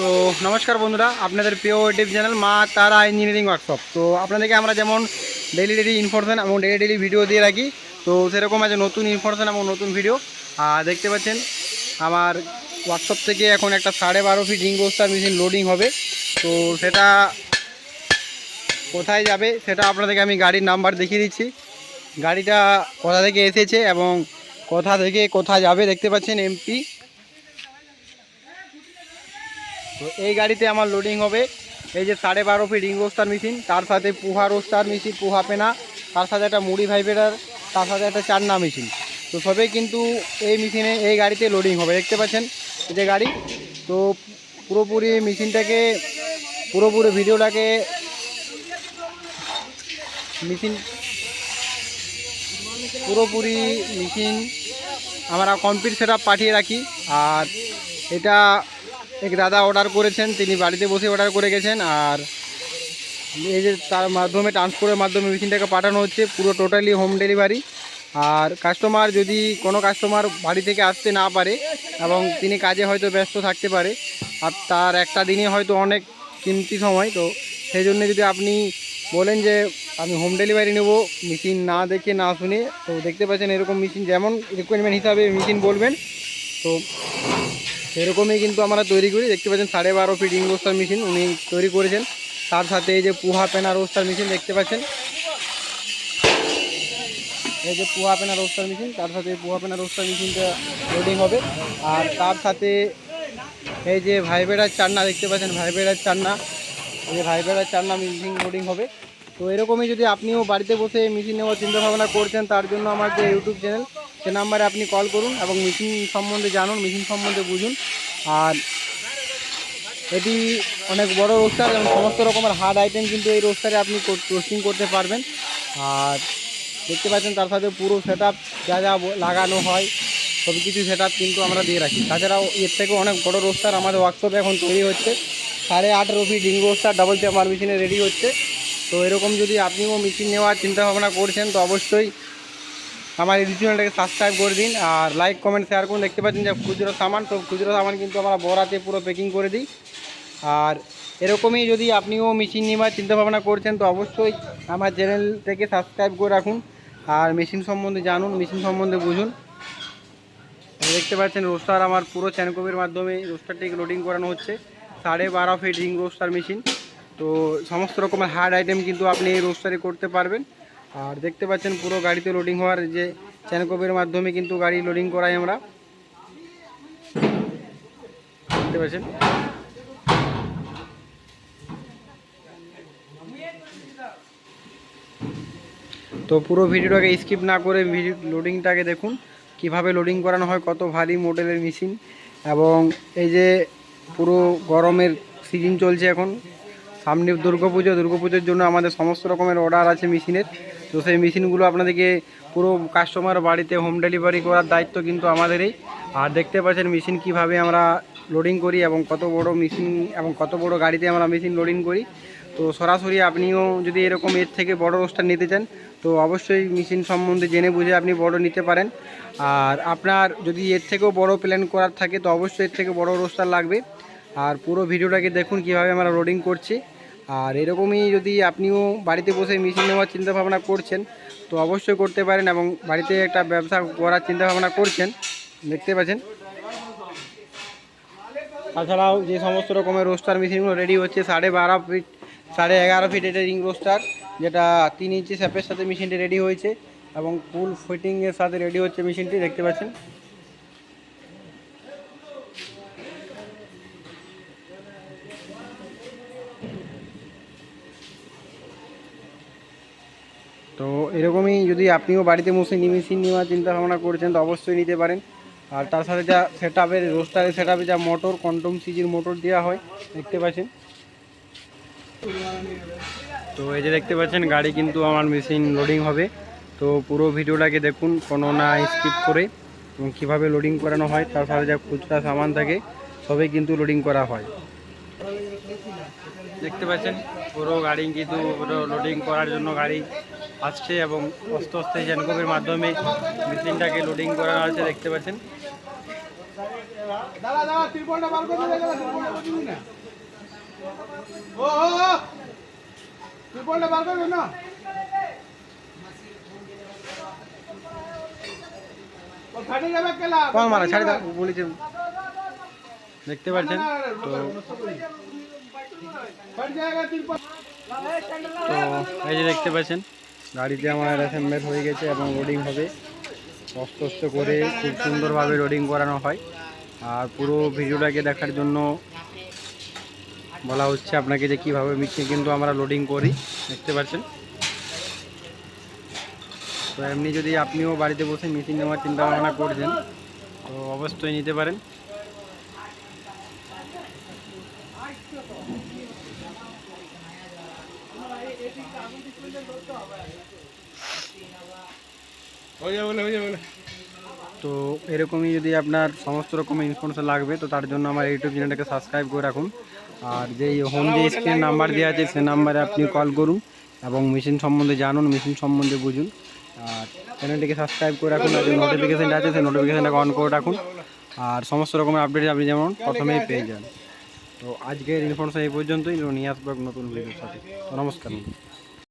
তো নমস্কার বন্ধুরা, আপনাদের প্রিয় ইউটিউব চ্যানেল মা তারা ইঞ্জিনিয়ারিং ওয়ার্কশপ তো আপনাদেরকে আমরা যেমন ডেলি ডেলি ইনফরমেশন এবং ডেলি ডেলি ভিডিও দিয়ে রাখি, তো সেরকম আছে নতুন ইনফরমেশন এবং নতুন ভিডিও আর দেখতে পাচ্ছেন, আমার ওয়ার্কশপ থেকে এখন একটা সাড়ে বারো feet ring roaster machine loading হবে। তো সেটা কোথায় যাবে, সেটা আপনাদেরকে আমি গাড়ির নাম্বার দেখিয়ে দিচ্ছি। গাড়িটা কোথা থেকে এসেছে এবং কোথা থেকে কোথা যাবে দেখতে পাচ্ছেন এমপি তো এই গাড়িতে আমার লোডিং হবে। এই যে সাড়ে বারো ফিট রিং রোস্টার মেশিন তার সাথে পোহা রোস্টার মেশিন পোহা পেনা, তার সাথে একটা মুড়ি ভাইব্রেটার তার সাথে একটা চান্না মেশিন তো সবই কিন্তু এই মেশিনে এই গাড়িতে লোডিং হবে। দেখতে পাচ্ছেন যে গাড়ি। তো পুরোপুরি মেশিনটাকে পুরোপুরি ভিডিওটাকে মেশিন পুরোপুরি মেশিন আমরা কমপ্লিট সেট পাঠিয়ে রাখি। আর এটা এক দাদা অর্ডার করেছেন, তিনি বাড়িতে বসে অর্ডার করে গেছেন, আর এই যে তার মাধ্যমে ট্রান্সপোর্টের মাধ্যমে মেশিনটাকে পাঠানো হচ্ছে, পুরো টোটালি হোম ডেলিভারি আর কাস্টমার যদি কোনো কাস্টমার বাড়ি থেকে আসতে না পারে, এবং তিনি কাজে হয়তো ব্যস্ত থাকতে পারে, আর তার একটা দিনে হয়তো অনেক কিমতি সময়, তো সেই জন্য যদি আপনি বলেন যে, আমি হোম ডেলিভারি নেব মেশিন না দেখে না শুনে, তো দেখতে পাচ্ছেন এরকম মেশিন যেমন রিকোয়ারমেন্ট হিসাবে মেশিন বলবেন, তো সেরকমই কিন্তু আমরা তৈরি করি। দেখতে পাচ্ছেন, সাড়ে বারো ফিট রিং রোস্টার মেশিন উনি তৈরি করেছেন। তার সাথে এই যে পুহা পেনা রোস্টার মেশিন দেখতে পাচ্ছেন। এই যে পুহা পেনা রোস্টার মেশিন তার সাথে পুহা পেনা রোস্টার মেশিনটা লোডিং হবে। আর তার সাথে এই যে ভাইবেড়ার চান্না দেখতে পাচ্ছেন ভাইবেড়ার চান্না এই যে ভাইবেড়ার চান্না মেশিন লোডিং হবে। তো এরকমই যদি আপনিও বাড়িতে বসে মেশিন নেওয়ার চিন্তা ভাবনা করছেন, তার জন্য আমার যে ইউটিউব চ্যানেল সে নাম্বারে আপনি কল করুন এবং মেশিন সম্বন্ধে জানুন মেশিন সম্বন্ধে বুঝুন। আর এটি অনেক বড় রোস্টার এবং সমস্ত রকমের হার্ড আইটেম কিন্তু এই রোস্টারে আপনি রোস্টিং করতে পারবেন। আর দেখতে পাচ্ছেন তার সাথে পুরো সেট যা যা লাগানো হয় সব কিছু সেট কিন্তু আমরা দিয়ে রাখি। তাছাড়াও এর থেকেও অনেক বড় রোস্টার আমাদের ওয়ার্কশপে এখন তৈরি হচ্ছে। সাড়ে আঠেরো feet ring roaster double chamber মেশিনে রেডি হচ্ছে। তো এরকম যদি আপনিও মেশিন নেওয়ার চিন্তা ভাবনা করছেন, তো অবশ্যই আমার এই চ্যানেলটাকে সাবস্ক্রাইব করে দিন আর লাইক কমেন্ট শেয়ার করুন। দেখতে পাচ্ছেন যে খুচরো সামান, তো খুচরো সামান কিন্তু আমরা বড়াতে পুরো প্যাকিং করে দিই। আর এরকমই যদি আপনিও মেশিন নেওয়ার চিন্তা ভাবনা করছেন, তো অবশ্যই আমার চ্যানেলটাকে সাবস্ক্রাইব করে রাখুন। আর মেশিন সম্বন্ধে জানুন মেশিন সম্বন্ধে বুঝুন। দেখতে পাচ্ছেন রোস্টার আমার পুরো চ্যানকোপের মাধ্যমে রোস্টারটিকে লোডিং করানো হচ্ছে। সাড়ে বারো ফিট রিং রোস্টার মেশিন তো সমস্ত রকমের হার্ড আইটেম কিন্তু আপনি এই রোস্টারে করতে পারবেন। আর দেখতে পাচ্ছেন পুরো গাড়িতে লোডিং হওয়ার যে চ্যানকোপের মাধ্যমে কিন্তু গাড়ি লোডিং করাই আমরা। দেখতে পাচ্ছেন? তো পুরো ভিডিওটাকে স্কিপ না করে ভিডিও লোডিংটাকে দেখুন, কীভাবে লোডিং করানো হয়, কত ভারী মডেলের মেশিন এবং এই যে পুরো গরমের সিজন চলছে এখন। সামনে দুর্গাপুজো, দুর্গাপুজোর জন্য আমাদের সমস্ত রকমের অর্ডার আছে মেশিনের তো সেই মেশিনগুলো আপনাদেরকে পুরো কাস্টমার বাড়িতে হোম ডেলিভারি করার দায়িত্ব কিন্তু আমাদেরই। আর দেখতে পাচ্ছেন মেশিন কীভাবে আমরা লোডিং করি এবং কত বড় মেশিন এবং কত বড় গাড়িতে আমরা মেশিন লোডিং করি। তো সরাসরি আপনিও যদি এরকম এর থেকে বড় রোস্টার নিতে চান, তো অবশ্যই মেশিন সম্বন্ধে জেনে বুঝে আপনি বড় নিতে পারেন। আর আপনার যদি এর থেকেও বড় প্ল্যান করার থাকে, তো অবশ্যই এর থেকে বড় রোস্টার লাগবে। আর পুরো ভিডিওটাকে দেখুন কীভাবে আমরা লোডিং করছি। আর এরকমই যদি আপনিও বাড়িতে বসে মেশিন নেওয়ার চিন্তা ভাবনা করছেন, তো অবশ্যই করতে পারেন এবং বাড়িতে একটা ব্যবসা করার চিন্তা ভাবনা করছেন, দেখতে পাচ্ছেন। তাছাড়াও যে সমস্ত রকমের রোস্টার মেশিনগুলো রেডি হচ্ছে, সাড়ে বারো ফিট সাড়ে এগারো ফিট এটা রিং রোস্টার যেটা তিন ইঞ্চি স্যাপের সাথে মেশিনটি রেডি হয়েছে এবং ফুল ফিটিংয়ের সাথে রেডি হচ্ছে মেশিনটি দেখতে পাচ্ছেন। তো এরকমই যদি আপনিও বাড়িতে বসে মেশিন নেওয়ার চিন্তা ভাবনা করছেন, তো অবশ্যই নিতে পারেন। আর তার সাথে যা সেট আপের রোস্টারের সেট আপে যা মোটর কন্টম সিজির মোটর দেওয়া হয়, দেখতে পাচ্ছেন। তো এই যে দেখতে পাচ্ছেন, গাড়ি কিন্তু আমার মেশিন লোডিং হবে। তো পুরো ভিডিওটাকে দেখুন, কোনো না স্কিপ করে, এবং কীভাবে লোডিং করানো হয়, তার সাথে যা খুচরা সামান থাকে, সবই কিন্তু লোডিং করা হয়। দেখতে পাচ্ছেন, পুরো গাড়ি কিন্তু পুরো লোডিং করার জন্য গাড়ি আসছে এবং আস্তে আস্তে জ্যানকোপের মাধ্যমে মেশিনটাকে লোডিং করা আছে দেখতে পাচ্ছেন। মারা ছাড়ি দাও বলেছে। দেখতে পাচ্ছেন? তো এই যে দেখতে পাচ্ছেন গাড়িতে আমার অ্যাসেম্বল হয়ে গেছে এবং লোডিং হবে। কষ্ট করে খুব সুন্দরভাবে লোডিং করানো হয়। আর পুরো ভিডিওটাকে দেখার জন্য বলা হচ্ছে আপনাকে যে কীভাবে মিক্সিং কিন্তু আমরা লোডিং করি, দেখতে পাচ্ছেন? তো এমনি যদি আপনিও বাড়িতে বসে মেশিন নেওয়ার ভাবনা করছেন, তো অবশ্যই নিতে পারেন হয়ে যাবে বলে হয়ে যাবে বলে তো এরকমই যদি আপনার সমস্ত রকমের ইনফরমেশন লাগবে, তো তার জন্য আমার ইউটিউব চ্যানেলটাকে সাবস্ক্রাইব করে রাখুন। আর যেই হোম যে স্ক্রিন নাম্বার দেওয়া আছে, সে নাম্বারে আপনি কল করুন এবং মেশিন সম্বন্ধে জানুন মেশিন সম্বন্ধে বুঝুন। আর চ্যানেলটিকে সাবস্ক্রাইব করে রাখুন, আর যে নোটিফিকেশানটা আছে সেই নোটিফিকেশানটাকে অন করে রাখুন। আর সমস্ত রকমের আপডেট আপনি যেমন প্রথমেই পেয়ে যান। তো আজকের ইনফরমেশন এই পর্যন্তই। নিয়ে আসব নতুন ভিডিওর সাথে। নমস্কার।